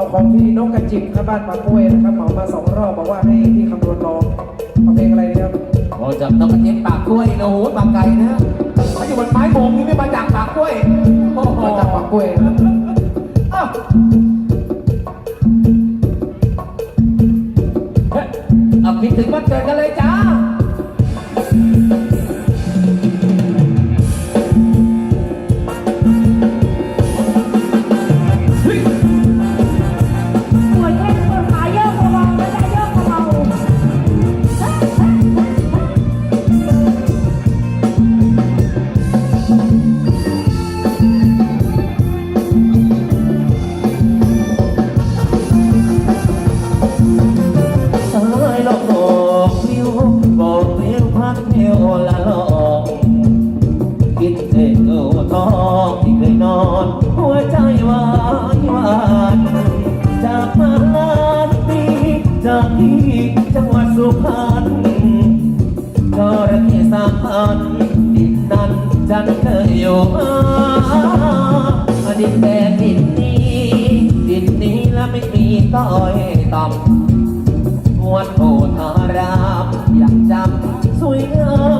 มาของพี่นกกระจิบครับบ้านปากกล้วยนะครับเหมามาสองรอบบอกว่าให้พี่คำนวณรองเอาเพลงอะไรดีครับโอ้จับต้องกระเทียมปากกล้วยนะโอ้โหปากไก่นะเขาอยู่บนไม้โบงนี่ไม่มาจากปากกล้วยโอ้โหมาจากปากกล้วยนะ กันเคยอยู่ดินแดนดินนี้ ดินนี้แล้วไม่มีต้อยต่ำมวดโพธารามอยากจำสวยงาม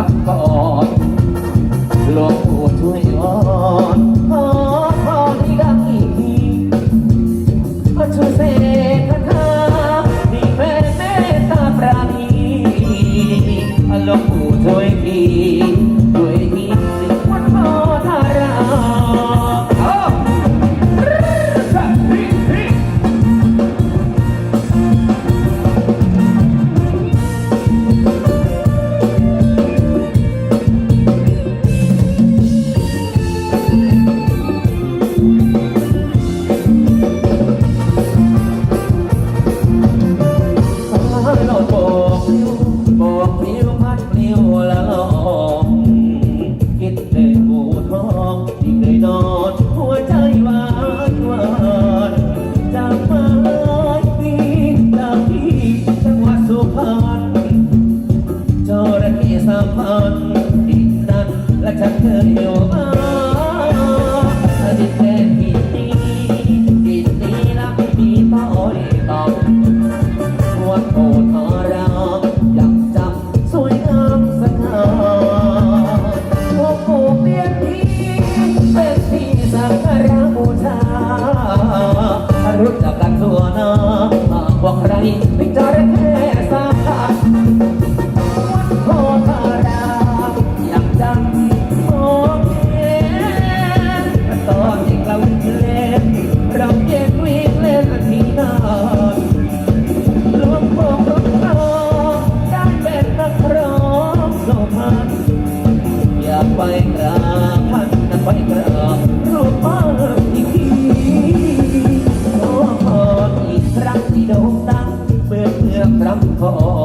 ับก่อนหลวงปู่ช่วยอ่อนขอพรที่ดังอีกพระช่วยเสกคาถาที่เป็นเมตตาปราณีหลวงปู่ช่วยที Oh, all right. 싶어.